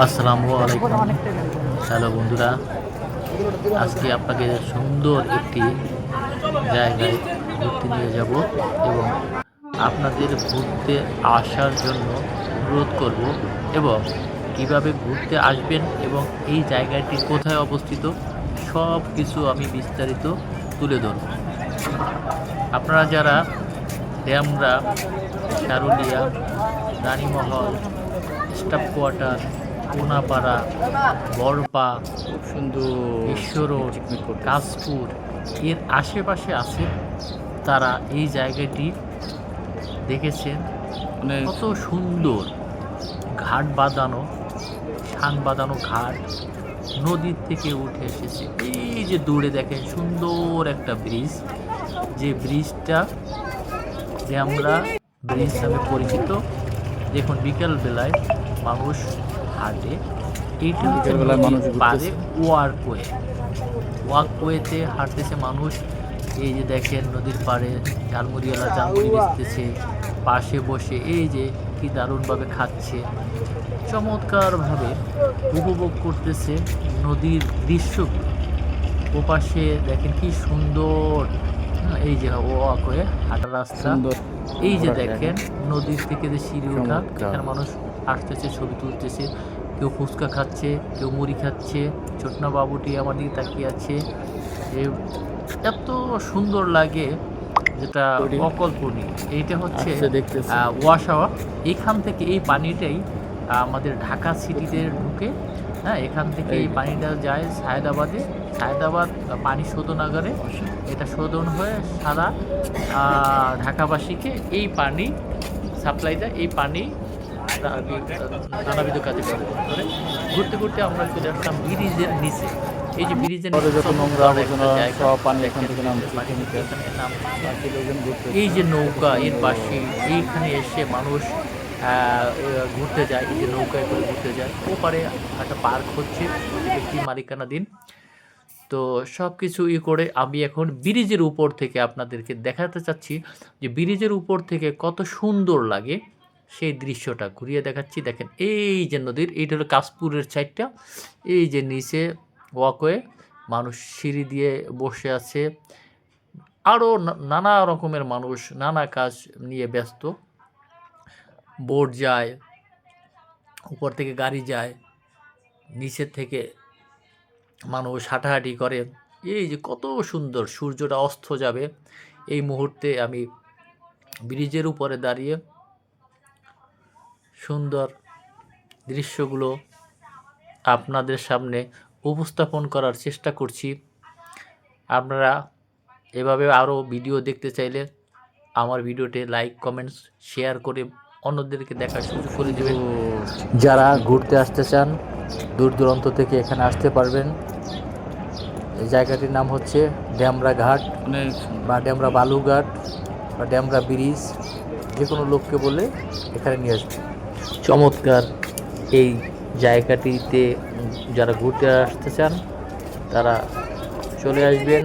আসসালামু আলাইকুম। হ্যালো বন্ধুরা আজকে আপনাকে সুন্দর একটি জায়গায় ঘুরতে নিয়ে যাব এবং আপনাদের ঘুরতে আসার জন্য অনুরোধ করব এবং কীভাবে ঘুরতে আসবেন এবং এই জায়গাটি কোথায় অবস্থিত সব কিছু আমি বিস্তারিত তুলে ধরব। আপনারা যারা ড্যামরা সারুলিয়া রানীমহল স্টাফ কোয়ার্টার কোনাপাড়া বড়পা খুব সুন্দর ঈশ্বর কাশপুর এর আশেপাশে আছে তারা এই জায়গাটি দেখেছেন। মানে কত সুন্দর ঘাট বাঁধানো শান বাঁধানো ঘাট নদীর থেকে উঠে এসেছে। এই যে দূরে দেখেন সুন্দর একটা ব্রিজ। যে ব্রিজটা যে আমরা ব্রিজ নামে পরিচিত। দেখুন বিকেল বেলায় মানুষ হাঁটে এইটা হচ্ছে ওয়ার্কওয়ে। ওয়ার্কওয়েতে হাঁটতেছে মানুষ এই যে দেখেন নদীর পাড়ে ঝালমুড়িওয়ালা ঝালমুড়ি বেচতেছে পাশে বসে এই যে কি দারুণভাবে খাচ্ছে। চমৎকারভাবে উপভোগ করতেছে নদীর দৃশ্যগুলো। ওপাশে দেখেন কি সুন্দর এই যে ওয়াকওয়ে হাঁটার রাস্তা। এই যে দেখেন নদীর থেকে যে সিঁড়ি ওঠা এখানে মানুষ আসতেছে ছবি তুলতেছে কেউ ফুচকা খাচ্ছে কেউ মুড়ি খাচ্ছে ছোটনা বাবুটি আমার দিকে তাকিয়ে আছে। এত সুন্দর লাগে যেটা অকল্পনীয়। এইটা হচ্ছে। ওয়াশাওয়া এখান থেকে এই পানিটাই আমাদের ঢাকা সিটিতে ঢুকে হ্যাঁ এখান থেকে এই পানিটা যায় সায়দাবাদে। সায়দাবাদ পানি শোধনাগারে। এটা শোধন হয়ে সারা ঢাকাবাসীকে এই পানি সাপ্লাই দেয়। এই পানি নানাবিধ কাজে করে। ঘুরতে ঘুরতে আমরা চলে আসলাম ব্রিজের নিচে। এই যে ব্রিজের একটা এই যে নৌকা এর পাশে এইখানে এসে মানুষ ঘুরতে যায়, এই যে নৌকায় করে ঘুরতে যায়। ওপারে একটা পার্ক হচ্ছে ব্যক্তি মালিকানাধীন তো সব কিছু ই করে আমি এখন ব্রিজের উপর থেকে আপনাদেরকে দেখাতে চাচ্ছি যে ব্রিজের উপর থেকে কত সুন্দর লাগে সেই দৃশ্যটা। ঘুরিয়ে দেখাচ্ছি, দেখেন, এই যে নদীর, এইটা হলো কাশপুরের সাইডটা এই যে নিচে ওয়াকওয়ে মানুষ সিঁড়ি দিয়ে বসে আছে। আরও নানা রকমের মানুষ, নানা কাজ নিয়ে ব্যস্ত। বোট যায়, উপর থেকে গাড়ি যায়, নিচের থেকে মানুষ হাঁটাহাঁটি করে। এই যে কত সুন্দর সূর্যটা অস্ত যাবে। এই মুহূর্তে আমি ব্রিজের উপরে দাঁড়িয়ে সুন্দর দৃশ্যগুলো আপনাদের সামনে উপস্থাপন করার চেষ্টা করছি। আপনারা এভাবে আরও ভিডিও দেখতে চাইলে আমার ভিডিওতে লাইক, কমেন্টস, শেয়ার করে অন্যদেরকে দেখার সুযোগ করে দেবেন। যারা ঘুরতে আসতে চান দূর দূরান্ত থেকে এখানে আসতে পারবেন। এই জায়গাটির নাম হচ্ছে ড্যামরা ঘাট বা ড্যামরা বালুঘাট বা ড্যামরা ব্রিজ। যে কোনো লোককে বলে এখানে নিয়ে আসবে। চমৎকার। এই জায়গাটিতে যারা ঘুরতে আসতে চান তারা চলে আসবেন।